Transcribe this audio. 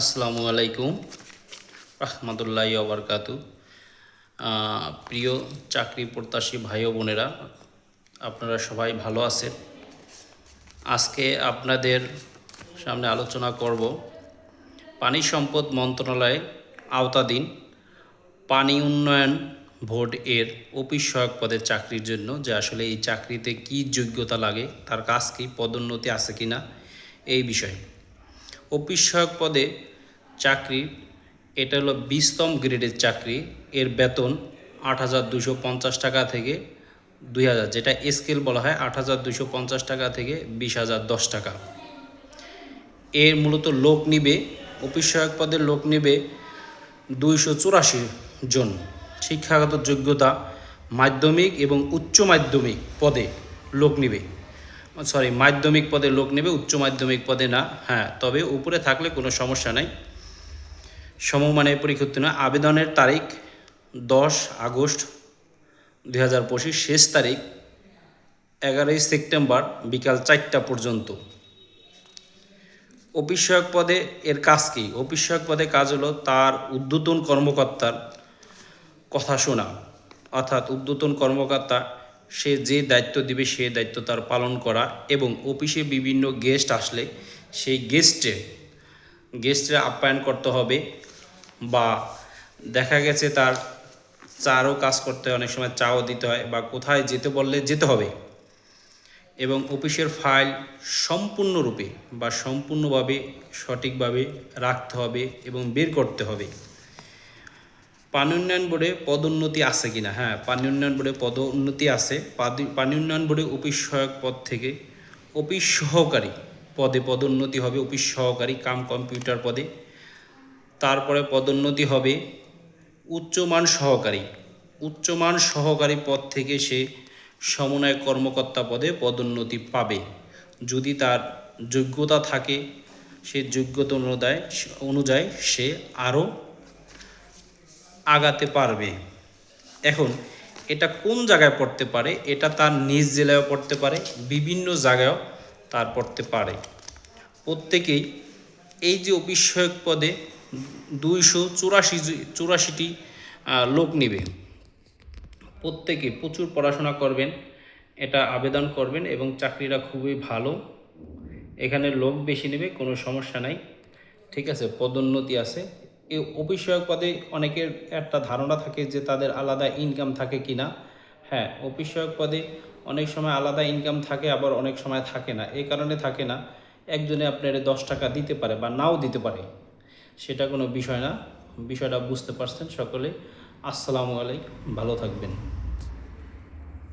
আসসালামু আলাইকুম রহমতুল্লাহ ওবরকাতু প্রিয় চাকরি প্রত্যাশী ভাই বোনেরা, আপনারা সবাই ভালো আছেন? আজকে আপনাদের সামনে আলোচনা করব পানি সম্পদ মন্ত্রণালয়ে আওতাধীন পানি উন্নয়ন বোর্ড এর অফিস সহায়ক পদের চাকরির জন্য, যে আসলে এই চাকরিতে কি যোগ্যতা লাগে, তার কাজ কি, পদোন্নতি আছে কিনা, এই বিষয়ে। অফিস সহায়ক পদে চাকরি, এটা হলো বিশতম গ্রেডের চাকরি, এর বেতন আট হাজার পঞ্চাশ টাকা থেকে দুই হাজার, যেটা স্কেল বলা হয় আট হাজার পঞ্চাশ টাকা থেকে বিশ হাজার দশ টাকা। এর মূলত লোক নিবে অফিস সহায়ক পদের লোক নেবে দুইশো চুরাশি জন। শিক্ষাগত যোগ্যতা মাধ্যমিক এবং উচ্চ মাধ্যমিক পদে লোক নিবে। সরি মাধ্যমিক পদে লোক নেবে, উচ্চ মাধ্যমিক পদে না। হ্যাঁ তবে উপরে থাকলে কোনো সমস্যা নাই। সমমানের পরীক্ষা উত্তীর্ণ আবেদনের তারিখ দশ আগস্ট দুই হাজার পঁচিশ, শেষ তারিখ এগারোই সেপ্টেম্বর বিকাল চারটা পর্যন্ত। অফিস পদে এর কাজ কী? অফিস পদে কাজ হলো তার উদ্যতন কর্মকর্তার কথা শোনা, অর্থাৎ উদ্যতন কর্মকর্তা সে যে দায়িত্ব দিবে, সে দায়িত্ব তার পালন করা এবং অফিসে বিভিন্ন গেস্ট আসলে সেই গেস্টে গেস্টে আপ্যায়ন করতে হবে বা দেখা গেছে তার চারও কাজ করতে হয়, অনেক সময় চাও দিতে হয় বা কোথায় যেতে বললে যেতে হবে এবং অফিসের ফাইল সম্পূর্ণরূপে বা সম্পূর্ণভাবে সঠিকভাবে রাখতে হবে এবং বের করতে হবে। পানি উন্নয়ন বোর্ডে পদোন্নতি আছে কিনা? হ্যাঁ পানি উন্নয়ন বোর্ডে পদোন্নতি আছে। পানি উন্নয়ন বোর্ডে অফিস সহায়ক পদ থেকে অফিস সহকারী পদে পদোন্নতি হবে, অফিস সহকারী কাম কম্পিউটার পদে। তারপরে পদোন্নতি হবে উচ্চমান সহকারী। উচ্চমান সহকারী পদ থেকে সে সমন্বয় কর্মকর্তা পদে পদোন্নতি পাবে। যদি তার যোগ্যতা থাকে, সে যোগ্যতা অনুযায়ী অনুযায়ী সে আরও আগাতে পারবে। এখন, এটা কোন জায়গায় পড়তে পারে? এটা তার নিজ জেলায়ও পড়তে পারে, বিভিন্ন জায়গায়ও তার পড়তে পারে। প্রত্যেকেই এই যে সহায়ক পদে দুইশো চুরাশি চুরাশিটি লোক নেবে। প্রত্যেকে প্রচুর পড়াশোনা করবেন, এটা আবেদন করবেন এবং চাকরিটা খুবই ভালো। এখানে লোক বেশি নেবে, কোনো সমস্যা নাই। ঠিক আছে, পদোন্নতি আছে। এই অফিস সহায়ক পদে অনেকের একটা ধারণা থাকে যে তাদের আলাদা ইনকাম থাকে কি না। হ্যাঁ অফিস সহায়ক পদে অনেক সময় আলাদা ইনকাম থাকে, আবার অনেক সময় থাকে না। এই কারণে থাকে না, একজনে আপনার দশ টাকা দিতে পারে বা নাও দিতে পারে। সেটা কোনো বিষয় না। বিষয়টা বুঝতে পারছেন সকলে। আসসালামু আলাইকুম। ভালো থাকবেন।